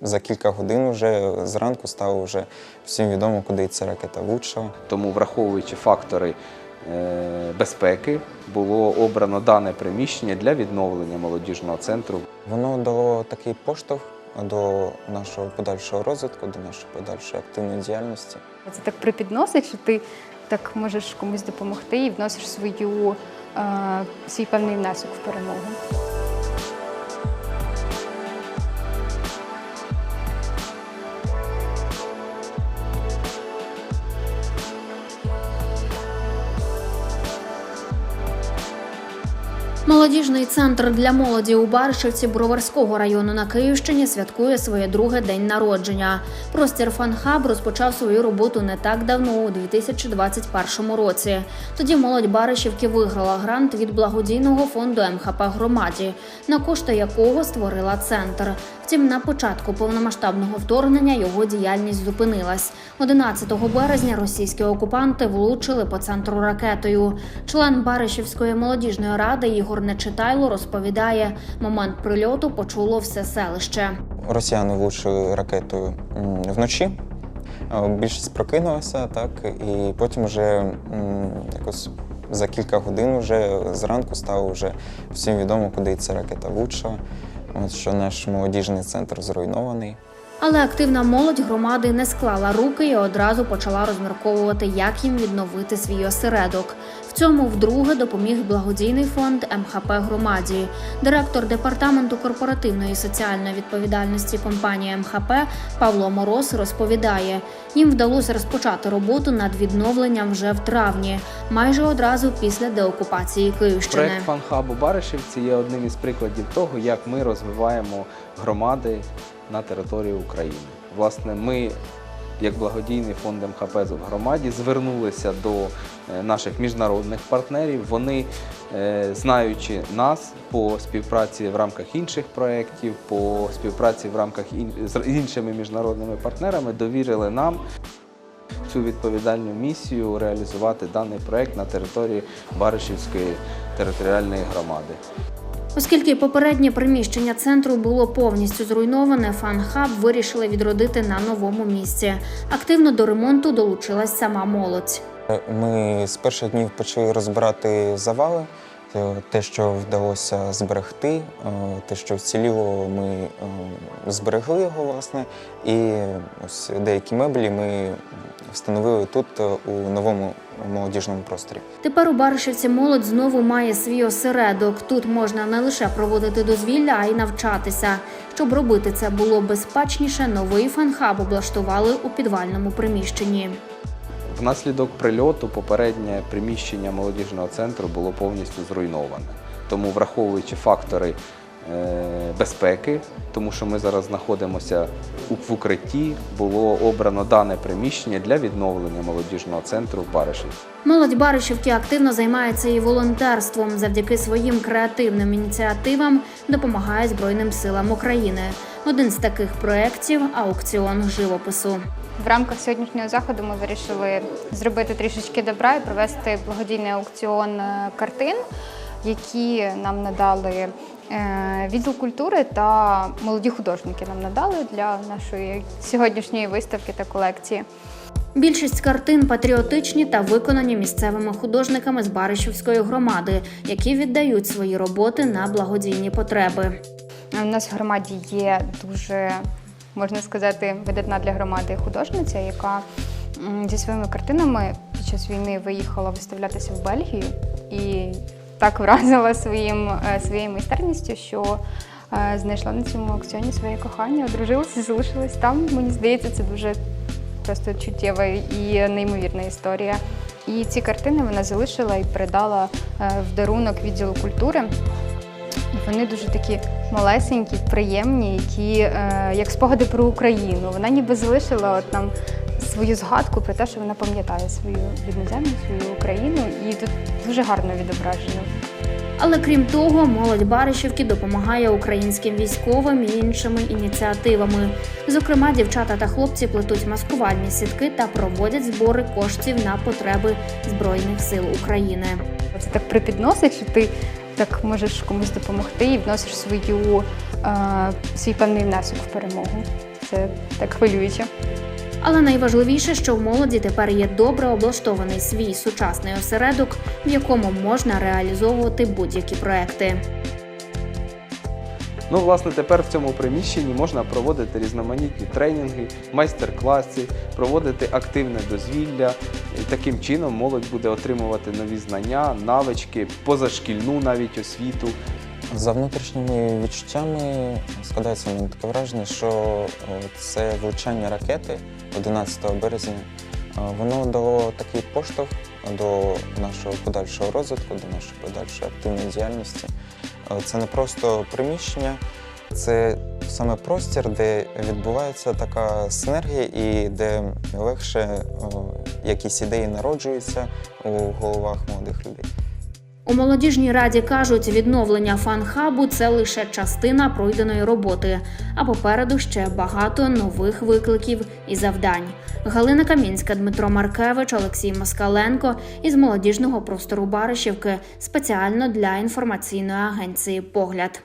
за кілька годин вже зранку стало вже всім відомо, куди ця ракета влучила. Тому, враховуючи фактори е, безпеки, було обрано дане приміщення для відновлення молодіжного центру. Воно дало такий поштовх до нашого подальшого розвитку, до нашої подальшої активної діяльності. Це так припідносить, що ти так можеш комусь допомогти і вносиш свою, е, свій певний внесок в перемогу. Молодіжний центр для молоді у Баршівці Броварського району на Київщині святкує своє друге день народження. Простір фанхаб розпочав свою роботу не так давно, у 2021 році. Тоді молодь Баришівки виграла грант від благодійного фонду МХП громаді, на кошти якого створила центр. Втім, на початку повномасштабного вторгнення його діяльність зупинилась. 11 березня російські окупанти влучили по центру ракетою. Член Баришівської молодіжної ради Ігор Нечитайло розповідає, момент прильоту почуло все селище. Росіяни влучили ракетою вночі. Е, Більшість прокинулася, так, і потім вже якось за кілька годин вже зранку стало вже всім відомо, куди ця ракета влучила. Що наш молодіжний центр зруйнований. Але активна молодь громади не склала руки і одразу почала розмірковувати, як їм відновити свій осередок. Цьому вдруге допоміг благодійний фонд МХП громаді. Директор департаменту корпоративної соціальної відповідальності компанії МХП Павло Мороз розповідає, їм вдалося розпочати роботу над відновленням вже в травні, майже одразу після деокупації Київщини. Проект фанхабу Баришівці є одним із прикладів того, як ми розвиваємо громади на території України. Власне, ми, як благодійний фонд МХП в громаді, звернулися до е, наших міжнародних партнерів. Вони, е, знаючи нас по співпраці в рамках інших проєктів, по співпраці в рамках з іншими міжнародними партнерами, довірили нам цю відповідальну місію реалізувати даний проект на території Баришівської територіальної громади. Оскільки попереднє приміщення центру було повністю зруйноване, фан-хаб вирішили відродити на новому місці. Активно до ремонту долучилась сама молодь. Ми з перших днів почали розбирати завали. Е, Те, що вдалося зберегти, е, те, що вціліло, ми е, зберегли його, власне. І ось деякі меблі ми встановили тут, у новому молодіжному просторі. Тепер у Баришівці молодь знову має свій осередок. Тут можна не лише проводити дозвілля, а й навчатися. Щоб робити це було безпечніше, новий фан-хаб облаштували у підвальному приміщенні. Внаслідок прильоту попереднє приміщення молодіжного центру було повністю зруйноване. Тому, враховуючи фактори е, безпеки, тому що ми зараз знаходимося в укритті, було обрано дане приміщення для відновлення молодіжного центру в Баришівці. Молодь Баришівки активно займається і волонтерством. Завдяки своїм креативним ініціативам допомагає Збройним силам України. Один з таких проєктів аукціон живопису. В рамках сьогоднішнього заходу ми вирішили зробити трішечки добра і провести благодійний аукціон е, картин, які нам надали е, відділ культури та молоді художники нам надали для нашої сьогоднішньої виставки та колекції. Більшість картин патріотичні та виконані місцевими художниками з Баришівської громади, які віддають свої роботи на благодійні потреби. У нас в громаді є дуже, можна сказати, видатна для громади художниця, яка зі своїми картинами під час війни виїхала виставлятися в Бельгію і так вразила своїм, е, своєю майстерністю, що е, знайшла на цьому аукціоні своє кохання, одружилася, залишилась там. Мені здається, це дуже просто чуттєва і неймовірна історія. І ці картини вона залишила і передала е, в дарунок відділу культури. Вони дуже такі малесенькі, приємні, які е, як спогади про Україну. Вона ніби залишила от нам свою згадку про те, що вона пам'ятає свою рідну землю, свою Україну, і тут дуже гарно відображено. Але крім того, молодь Баришівки допомагає українським військовим і іншими ініціативами. Зокрема, дівчата та хлопці плетуть маскувальні сітки та проводять збори коштів на потреби Збройних сил України. Це так припідносить, що ти так можеш комусь допомогти і вносиш свою, е, свій певний внесок в перемогу. Це так хвилююче. Але найважливіше, що в молоді тепер є добре облаштований свій сучасний осередок, в якому можна реалізовувати будь-які проекти. Ну, власне, тепер в цьому приміщенні можна проводити різноманітні тренінги, майстер-класи, проводити активне дозвілля. Таким чином молодь буде отримувати нові знання, навички, позашкільну навіть освіту. За внутрішніми відчуттями складається в мене таке враження, що це влучання ракети 11 березня. е, Воно дало такий поштовх до нашого подальшого розвитку, до нашої подальшої активної діяльності. Це не просто приміщення, це саме простір, де відбувається така синергія і де легше якісь ідеї народжуються у головах молодих людей. У молодіжній раді кажуть, відновлення фан-хабу – це лише частина пройденої роботи, а попереду ще багато нових викликів і завдань. Галина Камінська, Дмитро Маркевич, Олексій Москаленко із молодіжного простору Баришівки спеціально для інформаційної агенції Погляд.